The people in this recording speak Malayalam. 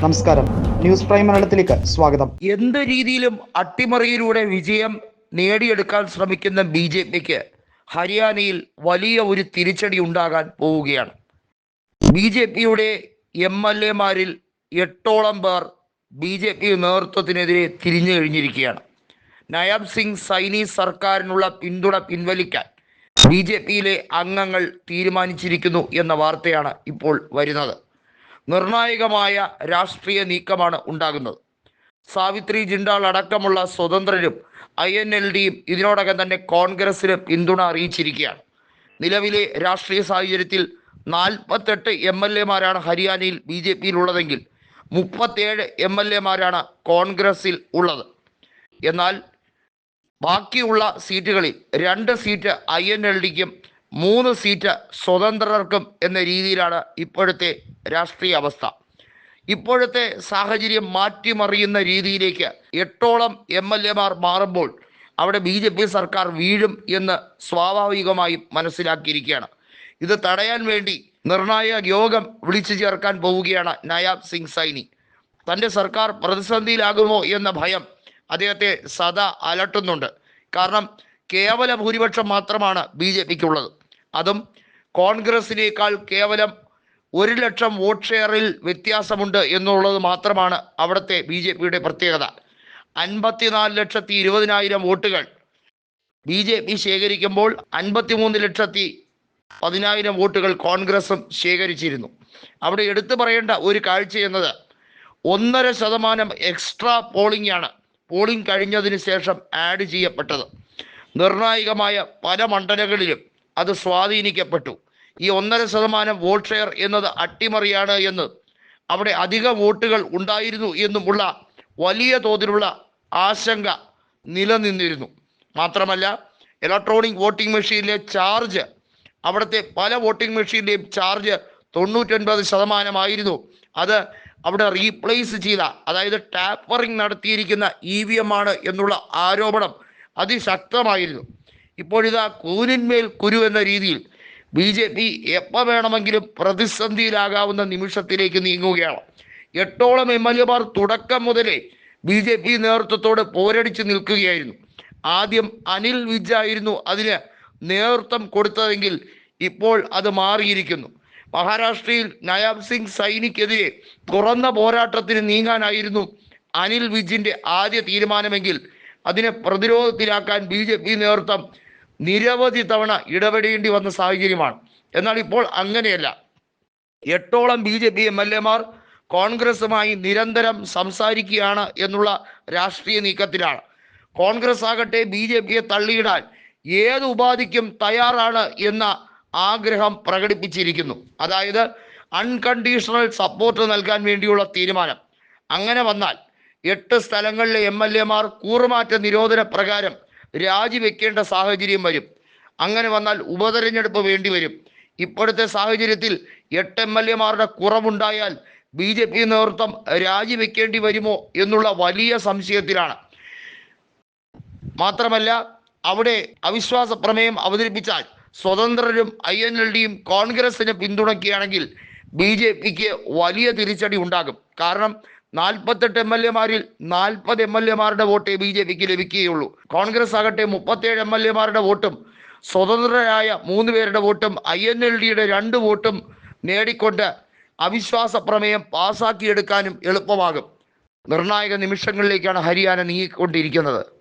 നമസ്കാരം. ന്യൂസ് പ്രൈം മലയാളത്തിലേക്ക് സ്വാഗതം. എന്ത് രീതിയിലും അട്ടിമറിയിലൂടെ വിജയം നേടിയെടുക്കാൻ ശ്രമിക്കുന്ന ബി ജെ പിക്ക് ഹരിയാനയിൽ വലിയ ഒരു തിരിച്ചടി ഉണ്ടാകാൻ പോവുകയാണ്. ബി ജെ പിയുടെ എം എൽ എമാരിൽ എട്ടോളം പേർ ബി ജെ പി നേതൃത്വത്തിനെതിരെ തിരിഞ്ഞു കഴിഞ്ഞിരിക്കുകയാണ്. നയാബ് സിംഗ് സൈനി സർക്കാരിനുള്ള പിന്തുണ പിൻവലിക്കാൻ ബി ജെ പിയിലെ അംഗങ്ങൾ തീരുമാനിച്ചിരിക്കുന്നു എന്ന വാർത്തയാണ് ഇപ്പോൾ വരുന്നത്. നിർണായകമായ രാഷ്ട്രീയ നീക്കമാണ് ഉണ്ടാകുന്നത്. സാവിത്രി ജിണ്ടാൾ അടക്കമുള്ള സ്വതന്ത്രരും ഐ എൻ എൽ ഡിയും ഇതിനോടകം തന്നെ കോൺഗ്രസിന് പിന്തുണ അറിയിച്ചിരിക്കുകയാണ്. നിലവിലെ രാഷ്ട്രീയ സാഹചര്യത്തിൽ നാൽപ്പത്തെട്ട് എം എൽ എമാരാണ് ഹരിയാനയിൽ ബി ജെ പിയിൽ ഉള്ളതെങ്കിൽ മുപ്പത്തേഴ് എം എൽ എമാരാണ് കോൺഗ്രസിൽ ഉള്ളത്. എന്നാൽ ബാക്കിയുള്ള സീറ്റുകളിൽ രണ്ട് സീറ്റ് ഐ എൻ എൽ ഡിക്കും മൂന്ന് സീറ്റ് സ്വതന്ത്രർക്കും എന്ന രീതിയിലാണ് ഇപ്പോഴത്തെ രാഷ്ട്രീയ അവസ്ഥ. ഇപ്പോഴത്തെ സാഹചര്യം മാറ്റിമറിയുന്ന രീതിയിലേക്ക് എട്ടോളം എം എൽ എമാർ മാറുമ്പോൾ അവിടെ ബി ജെ പി സർക്കാർ വീഴും എന്ന് സ്വാഭാവികമായും മനസ്സിലാക്കിയിരിക്കുകയാണ്. ഇത് തടയാൻ വേണ്ടി നിർണായക യോഗം വിളിച്ചു ചേർക്കാൻ പോവുകയാണ് നയാബ് സിംഗ് സൈനി. തന്റെ സർക്കാർ പ്രതിസന്ധിയിലാകുമോ എന്ന ഭയം അദ്ദേഹത്തെ സദാ അലട്ടുന്നുണ്ട്. കാരണം കേവല ഭൂരിപക്ഷം മാത്രമാണ് ബി ജെ പിക്കുള്ളത്. അതും കോൺഗ്രസിനേക്കാൾ കേവലം ഒരു ലക്ഷം വോട്ട് ഷെയറിൽ വ്യത്യാസമുണ്ട് എന്നുള്ളത് മാത്രമാണ് അവിടുത്തെ ബി ജെ പിയുടെ പ്രത്യേകത. അൻപത്തിനാല് ലക്ഷത്തി ഇരുപതിനായിരം വോട്ടുകൾ ബി ജെ പി ശേഖരിക്കുമ്പോൾ അൻപത്തിമൂന്ന് ലക്ഷത്തി പതിനായിരം വോട്ടുകൾ കോൺഗ്രസും ശേഖരിച്ചിരുന്നു. അവിടെ എടുത്തു പറയേണ്ട ഒരു കാഴ്ച എന്നത് ഒന്നര ശതമാനം എക്സ്ട്രാ പോളിംഗ് ആണ്. പോളിംഗ് കഴിഞ്ഞതിന് ശേഷം ആഡ് ചെയ്യപ്പെട്ടത്. നിർണായകമായ പല മണ്ഡലങ്ങളിലും അത് സ്വാധീനിക്കപ്പെട്ടു. ഈ ഒന്നര ശതമാനം വോട്ട് ഷെയർ എന്നത് അട്ടിമറിയാണ് എന്ന്. അവിടെ അധിക വോട്ടുകൾ ഉണ്ടായിരുന്നു എന്നുമുള്ള വലിയ തോതിലുള്ള ആശങ്ക നിലനിന്നിരുന്നു. മാത്രമല്ല ഇലക്ട്രോണിക് വോട്ടിംഗ് മെഷീനിലെ ചാർജ് അവിടുത്തെ പല വോട്ടിംഗ് മെഷീനിലെയും ചാർജ് തൊണ്ണൂറ്റൊൻപത് ശതമാനമായിരുന്നു. അത് അവിടെ റീപ്ലേസ് ചെയ്ത അതായത് ടാപ്പറിംഗ് നടത്തിയിരിക്കുന്ന ഇ വി എം ആണ് എന്നുള്ള ആരോപണം അതിശക്തമായിരുന്നു. ഇപ്പോഴിതാ കൂനിന്മേൽ കുരു എന്ന രീതിയിൽ ബി ജെ പി എപ്പോൾ വേണമെങ്കിലും പ്രതിസന്ധിയിലാകാവുന്ന നിമിഷത്തിലേക്ക് നീങ്ങുകയാണ്. എട്ടോളം എം എൽ എമാർ തുടക്കം മുതലേ ബി ജെ പി നേതൃത്വത്തോട് പോരടിച്ച് നിൽക്കുകയായിരുന്നു. ആദ്യം അനിൽ വിജ് ആയിരുന്നു അതിന് നേതൃത്വം കൊടുത്തതെങ്കിൽ ഇപ്പോൾ അത് മാറിയിരിക്കുന്നു. മഹാരാഷ്ട്രയിൽ നയാബ് സിംഗ് സൈനിക്കെതിരെ തുറന്ന പോരാട്ടത്തിന് നീങ്ങാനായിരുന്നു അനിൽ വിജിന്റെ ആദ്യ തീരുമാനമെങ്കിൽ അതിനെ പ്രതിരോധത്തിലാക്കാൻ ബി ജെ പി നേതൃത്വം നിരവധി തവണ ഇടപെടേണ്ടി വന്ന സാഹചര്യമാണ്. എന്നാൽ ഇപ്പോൾ അങ്ങനെയല്ല. എട്ടോളം B J P M L എമാർ കോൺഗ്രസുമായി നിരന്തരം സംസാരിക്കുകയാണ് എന്നുള്ള രാഷ്ട്രീയ നീക്കത്തിലാണ്. കോൺഗ്രസ് ആകട്ടെ ബി ജെ പിയെ തള്ളിയിടാൻ ഏത് ഉപാധിക്കും തയ്യാറാണ് എന്ന ആഗ്രഹം പ്രകടിപ്പിച്ചിരിക്കുന്നു. അതായത് അൺകണ്ടീഷണൽ സപ്പോർട്ട് നൽകാൻ വേണ്ടിയുള്ള തീരുമാനം. അങ്ങനെ വന്നാൽ എട്ട് സ്ഥലങ്ങളിലെ എം എൽ എമാർ കൂറുമാറ്റ നിരോധന പ്രകാരം രാജിവെക്കേണ്ട സാഹചര്യം വരും. അങ്ങനെ വന്നാൽ ഉപതെരഞ്ഞെടുപ്പ് വേണ്ടി വരും. ഇപ്പോഴത്തെ സാഹചര്യത്തിൽ എട്ട് എം എൽ എമാരുടെ കുറവുണ്ടായാൽ ബി ജെ പി നേതൃത്വം രാജിവെക്കേണ്ടി വരുമോ എന്നുള്ള വലിയ സംശയത്തിലാണ്. മാത്രമല്ല അവിടെ അവിശ്വാസ പ്രമേയം അവതരിപ്പിച്ചാൽ സ്വതന്ത്രരും ഐ എൻ എൽ ഡിയും കോൺഗ്രസിനെ പിന്തുണയ്ക്കുകയാണെങ്കിൽ ബി ജെ പിക്ക് വലിയ തിരിച്ചടി ഉണ്ടാകും. കാരണം നാൽപ്പത്തെട്ട് എം എൽ എമാരിൽ നാൽപ്പത് എം എൽ എമാരുടെ വോട്ടേ ബി ജെ പിക്ക് ലഭിക്കുകയുള്ളൂ. കോൺഗ്രസ് ആകട്ടെ മുപ്പത്തേഴ് എം എൽ എമാരുടെ വോട്ടും സ്വതന്ത്രരായ മൂന്ന് പേരുടെ വോട്ടും ഐ എൻ എൽ ഡിയുടെ രണ്ട് വോട്ടും നേടിക്കൊണ്ട് അവിശ്വാസ പ്രമേയം പാസാക്കിയെടുക്കാനും എളുപ്പമാകും. നിർണായക നിമിഷങ്ങളിലേക്കാണ് ഹരിയാന നീങ്ങിക്കൊണ്ടിരിക്കുന്നത്.